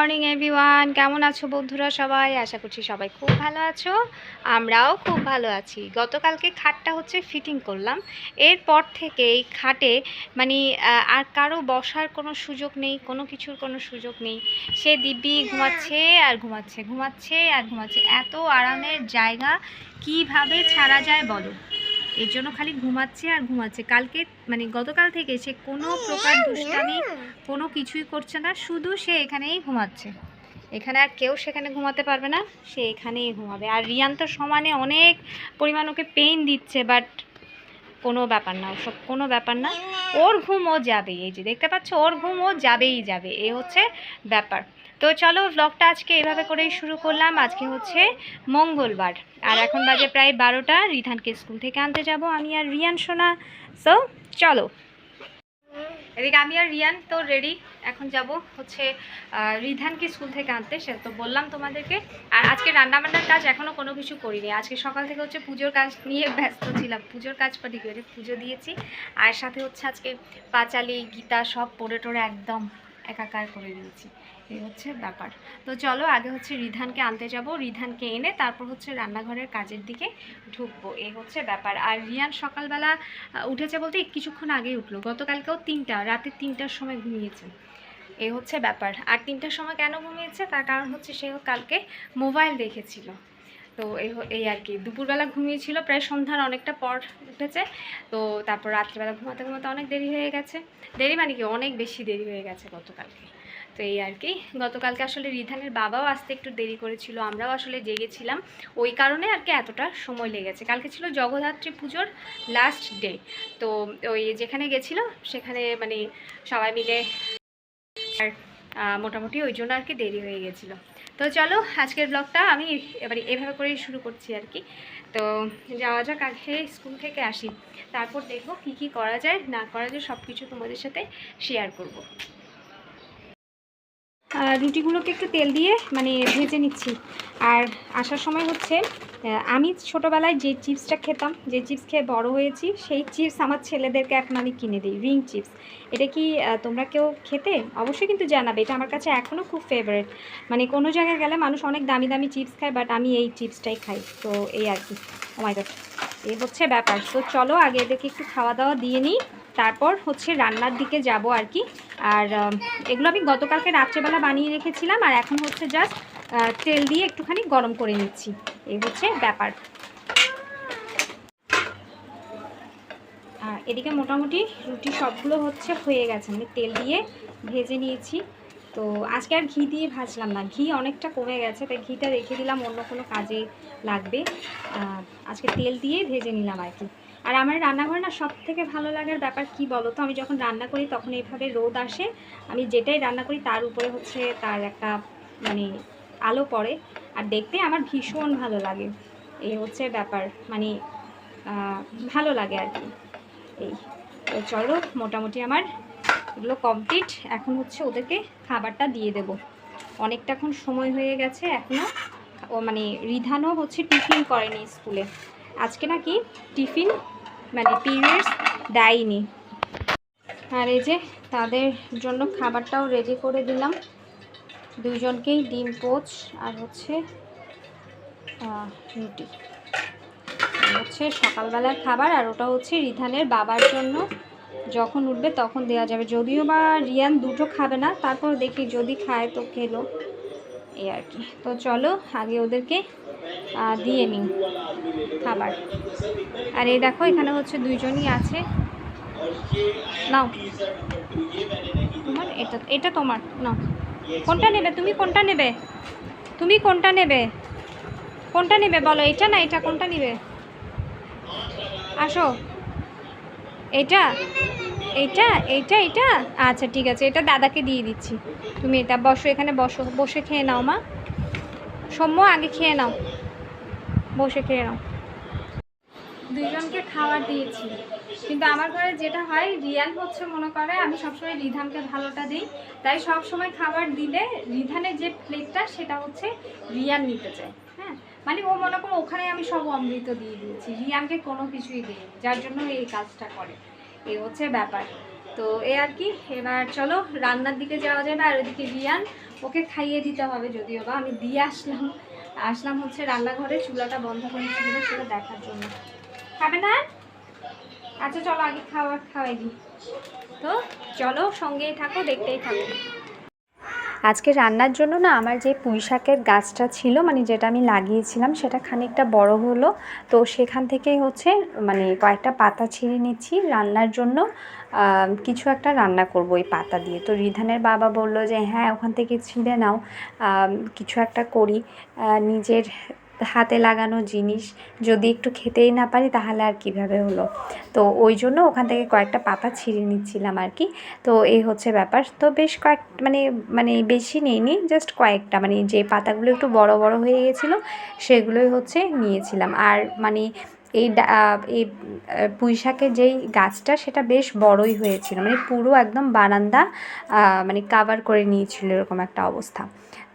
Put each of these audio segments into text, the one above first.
Morning, everyone. কেমন আছো বন্ধুরা সবাই? আশা করছি সবাই খুব ভালো আছো। আমরাও খুব ভালো আছি। গতকালকে খাটটা হচ্ছে ফিটিং করলাম। এরপর থেকে এই খাটে মানে আর কারও বসার কোনো সুযোগ নেই, কোনো কিছুর কোনো সুযোগ নেই। সে দিব্যি ঘুমাচ্ছে আর ঘুমাচ্ছে ঘুমাচ্ছে আর ঘুমাচ্ছে। এত আরামের জায়গা কীভাবে ছাড়া যায় বলো? এর জন্য খালি ঘুমাচ্ছে আর ঘুমাচ্ছে। কালকে মানে গতকাল থেকে সে কোনো প্রকার দুষ্টামি কোনো কিছুই করছে না শুধু সে এখানেই ঘুমাচ্ছে। এখানে আর কেউ সেখানে ঘুমাতে পারবে না সে এখানেই ঘুমাবে। আর রিয়ান তো সমানে অনেক পরিমাণ ওকে পেইন দিচ্ছে বাট কোনো ব্যাপার না ওসব কোনো ব্যাপার না। ওর ঘুম ও যাবেই এই যে দেখতে পাচ্ছ ওর ঘুম ও যাবেই যাবে এ হচ্ছে ব্যাপার। তো চলো ব্লগটা আজকে এভাবে করেই শুরু করলাম। আজকে হচ্ছে মঙ্গলবার। আর এখন বাজে প্রায় বারোটা। রিধানকে স্কুল থেকে আনতে যাব আমি আর রিয়ান, সোনা। সো চলো। এদিকে আমি আর রিয়ান তো রেডি এখন যাব হচ্ছে রিধানকে স্কুল থেকে আনতে। সে তো বললাম তোমাদেরকে। আর আজকে রান্নাবান্নার কাজ এখনও কোনো কিছু করিনি। আজকে সকাল থেকে হচ্ছে পুজোর কাজ নিয়ে ব্যস্ত ছিলাম। পুজোর কাজ করে পুজো দিয়েছি। আর সাথে হচ্ছে আজকে পাঁচালি, গীতা সব পড়ে টোরে একদম একাকার করে দিয়েছি। এই হচ্ছে ব্যাপার। তো চলো আগে হচ্ছে রিধানকে আনতে যাব। রিধানকে এনে তারপর হচ্ছে রান্নাঘরের কাজের দিকে ঢুকবো। এই হচ্ছে ব্যাপার। আর রিয়ান সকালবেলা উঠেছে বলতে কিছুক্ষণ আগেই উঠল। গতকালকেও তিনটা, রাতে তিনটার সময় ঘুমিয়েছে। এই হচ্ছে ব্যাপার। আর তিনটার সময় কেন ঘুমিয়েছে? তার কারণ হচ্ছে সে কালকে মোবাইল দেখেছিল। তো এই আর কি। দুপুরবেলা ঘুমিয়েছিল। প্রায় সন্ধ্যার অনেকটা পর উঠেছে। তো তারপর রাত্রিবেলা ঘুমাতে ঘুমাতে অনেক দেরি হয়ে গেছে। দেরি মানে কি? অনেক বেশি দেরি হয়ে গেছে গতকালকে। তো এই আর কি। গতকালকে আসলে রিধানের বাবাও আসতে একটু দেরি করেছিল, আমরাও আসলে জেগেছিলাম। ওই কারণে আর কি এতটা সময় লেগেছে। কালকে ছিল জগদ্ধাত্রী পুজোর লাস্ট ডে তো ওই যেখানে গেছিল, সেখানে মানে সবাই মিলে আর মোটামুটি ওই জন্য আর কি দেরি হয়ে গেছিল। তো চলো, আজকের ব্লগটা আমি এবারে এভাবে করেই শুরু করছি আর কি। তো যাওয়া যাক, আগে স্কুল থেকে আসি। তারপর দেখো কি কি করা যায়, না করা যায় সব কিছু তোমাদের সাথে শেয়ার করব। রুটিগুলোকে একটু তেল দিয়ে মানে ভেজে নিচ্ছি। আর আসার সময় হচ্ছে আমি ছোটোবেলায় যে চিপসটা খেতাম, যে চিপস খেয়ে বড় হয়েছি, সেই চিপস আমার ছেলেদেরকে এখন আমি কিনে দিই, রিং চিপস। এটা কি তোমরা কেউ খেতে? অবশ্যই কিন্তু জানাবে, এটা আমার কাছে এখনও খুব ফেভারেট মানে কোনো জায়গায় গেলে মানুষ অনেক দামি দামি চিপস খায় বাট আমি এই চিপসটাই খাই। তো এই আর কি। ওমাই গড এই হচ্ছে ব্যাপার। তো চলো আগে এদেরকে একটু খাওয়া দাওয়া দিয়ে নিই, তারপর হচ্ছে রান্নার দিকে যাব আর কি। আর এগুলো আমি গতকালকে রাত্রেবেলা বানিয়ে রেখেছিলাম আর এখন হচ্ছে জাস্ট তেল দিয়ে একটুখানি গরম করে নিচ্ছি। এই হচ্ছে ব্যাপার। এদিকে মোটামুটি রুটি সবগুলো হচ্ছে হয়ে গেছে। মানে তেল দিয়ে ভেজে নিয়েছি। তো আজকে আর ঘি দিয়ে ভাজলাম না। ঘি অনেকটা কমে গেছে, তাই ঘিটা রেখে দিলাম, অন্য কোনো কাজে লাগবে। আজকে তেল দিয়ে ভেজে নিলাম আর কি। আর আমার রান্নাঘরে না সব থেকে ভালো লাগার ব্যাপার কি বলো তো? আমি যখন রান্না করি তখন এইভাবে রোদ আসে। আমি যেটাই রান্না করি তার উপরে হচ্ছে তার একটা মানে আলো পড়ে। আর দেখতে আমার ভীষণ ভালো লাগে। এই হচ্ছে ব্যাপার। মানে ভালো লাগে আর কি। এই, তো চলো মোটামুটি আমার এগুলো কমপ্লিট এখন হচ্ছে ওদেরকে খাবারটা দিয়ে দেব। অনেকটা এখন সময় হয়ে গেছে এখনও ও মানে রিধানও হচ্ছে টিফিন করেনি স্কুলে। আজকে নাকি টিফিন মানে পিরিয়ডস দেয়নি। আর এই যে তাদের জন্য খাবারটাও রেডি করে দিলাম। দুইজনকেই ডিম, পোচ আর হচ্ছে রুটি। হচ্ছে সকালবেলার খাবার আর ওটা হচ্ছে রিধানের বাবার জন্য। যখন উঠবে তখন দেওয়া যাবে। যদিও বা রিয়ান দুটো খাবে না, তারপর দেখি যদি খায় তো খেলো। এই আর কি। তো চলো আগে ওদেরকে দিয়ে নিই খাবার। আর এই দেখো, এখানে হচ্ছে দুইজনই আছে। নাও। তোমার, এটা এটা তোমার। নাও। কোনটা নেবে? তুমি কোনটা নেবে? তুমি কোনটা নেবে? কোনটা নেবে বলো? এটা না, এটা কোনটা নেবে? আসো। এটা এইটা এইটা এটা? আচ্ছা ঠিক আছে। এটা দাদাকে দিয়ে দিচ্ছি। তুমি এটা বসো, এখানে বসো। বসে খেয়ে নাও, মা। সৌম্য, আগে খেয়ে নাও। বসে খেয়ে নাও। দুইজনকে খাবার দিয়েছি। কিন্তু আমার ঘরে যেটা হয় রিয়ান হচ্ছে মনে করে, আমি সবসময় রিধানকে ভালোটা দিই। তাই সব সময় খাবার দিলে রিধানের যে প্লেটটা, সেটা হচ্ছে রিয়ান নিতে চায়। হ্যাঁ? মানে ও মনে করো ওখানে আমি সব অমৃত দিয়ে দিয়েছি। রিয়ানকে কোনো কিছুই দিই যার জন্য এই কাজটা করে। এ হচ্ছে ব্যাপার। তো এ আর কি, এবার চলো, রান্নার দিকে যাওয়া যাবে। আর ওদিকে রিয়ান, ওকে খাইয়ে দিতে হবে যদিও বা। আমি দিয়ে আসলাম। আসলাম হচ্ছে রান্নাঘরে, চুলাটা বন্ধ করেছি কিনা সেটা দেখার জন্য। খাবে না? আচ্ছা চলো আগে খাওয়া খাওয়াই দিই। তো চলো সঙ্গেই থাকো, দেখতেই থাকো। আজকে রান্নার জন্য না আমার যে পুঁই শাকের গাছটা ছিল মানে যেটা আমি লাগিয়েছিলাম, সেটা খানিকটা বড় হলো। তো সেখান থেকেই হচ্ছে মানে কয়েকটা পাতা ছিঁড়ে নিচ্ছি। রান্নার জন্য কিছু একটা রান্না করব ওই পাতা দিয়ে। তো রিধানের বাবা বলল যে হ্যাঁ ওখান থেকে ছিঁড়ে নাও। কিছু একটা করি। নিজের হাতে লাগানো জিনিস যদি একটু খেতেই না পারি তাহলে আর কীভাবে হলো? তো ওই জন্য ওখান থেকে কয়েকটা পাতা ছিঁড়ে নিচ্ছিলাম আর কি। তো এই হচ্ছে ব্যাপার। তো বেশ কয়েক মানে মানে বেশি নিইনি জাস্ট কয়েকটা। মানে যে পাতাগুলো একটু বড় বড় হয়ে গেছিল সেগুলোই হচ্ছে নিয়েছিলাম। আর মানে এই এই পুঁই শাকের যেই গাছটা সেটা বেশ বড়ই হয়েছিল। মানে পুরো একদম বারান্দা মানে কাভার করে নিয়েছিল এরকম একটা অবস্থা।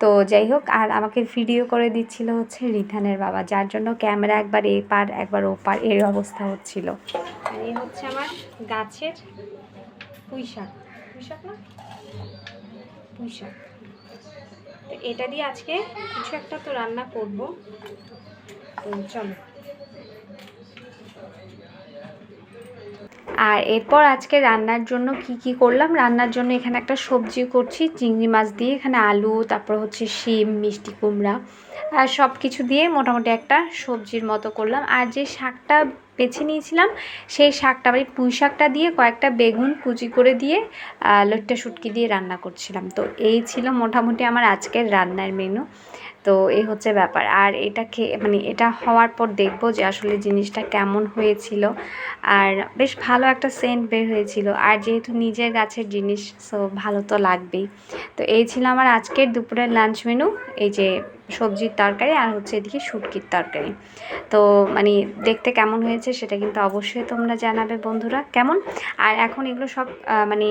তো যাই হোক, আর আমাকে ভিডিও করে দিচ্ছিল হচ্ছে রিধানের বাবা, যার জন্য ক্যামেরা একবার এ পার, একবার ও পার, এর অবস্থা হচ্ছিল। আর এ হচ্ছে আমার গাছের পুঁই শাক পুঁই না? পুঁইশাক। তো এটা দিয়ে আজকে কিছু একটা তো রান্না করব। তো চলো। আর এরপর আজকে রান্নার জন্য কি কি করলাম? রান্নার জন্য এখানে একটা সবজি করছি চিংড়ি মাছ দিয়ে এখানে আলু তারপর হচ্ছে শিম মিষ্টি কুমড়া আর সব কিছু দিয়ে মোটামুটি একটা সবজির মতো করলাম। আর যে শাকটা বেছে নিয়েছিলাম সেই শাকটা মানে পুঁই শাকটা দিয়ে কয়েকটা বেগুন কুচি করে দিয়ে আহ, লইট্টা শুটকি দিয়ে রান্না করছিলাম। তো এই ছিল মোটামুটি আমার আজকের রান্নার মেনু তো এই হচ্ছে ব্যাপার। আর এটা খেয়ে মানে এটা হওয়ার পর দেখব যে আসলে জিনিসটা কেমন হয়েছিল। আর বেশ ভালো একটা সেন্ট বের হয়েছিল। আর যেহেতু নিজের গাছের জিনিস সো ভালো তো লাগবেই। তো এই ছিল আমার আজকের দুপুরের লাঞ্চ মেনু এই যে সবজির তরকারি আর হচ্ছে এদিকে শুটকির তরকারি। তো মানে দেখতে কেমন হয়েছে সেটা কিন্তু অবশ্যই তোমরা জানাবে বন্ধুরা। কেমন? আর এখন এগুলো সব মানে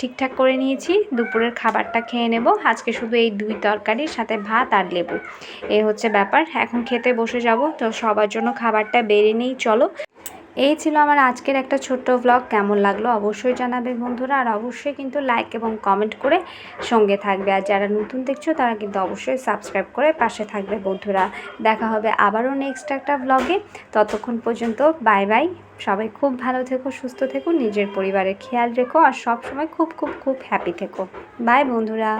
ঠিকঠাক করে নিয়েছি। দুপুরের খাবারটা খেয়ে নেব। আজকে শুধু এই দুই তরকারির সাথে ভাত আর লেবু। এ হচ্ছে ব্যাপার। এখন খেতে বসে যাব। তো সবার জন্য খাবারটা বেড়ে নেই, চলো। এই ছিল আমার আজকের একটা ছোট্ট ব্লগ কেমন লাগল অবশ্যই জানাবে বন্ধুরা। আর অবশ্যই কিন্তু লাইক এবং কমেন্ট করে সঙ্গে থাকবে। আর যারা নতুন দেখছ, তারা কিন্তু অবশ্যই সাবস্ক্রাইব করে পাশে থাকবে বন্ধুরা। দেখা হবে আবারও নেক্সট একটা ব্লগে ততক্ষণ পর্যন্ত বাই বাই সবাই খুব ভালো থেকো, সুস্থ থেকো, নিজের পরিবারের খেয়াল রেখো আর সব সময় খুব খুব খুব হ্যাপি থেকো। বাই বন্ধুরা।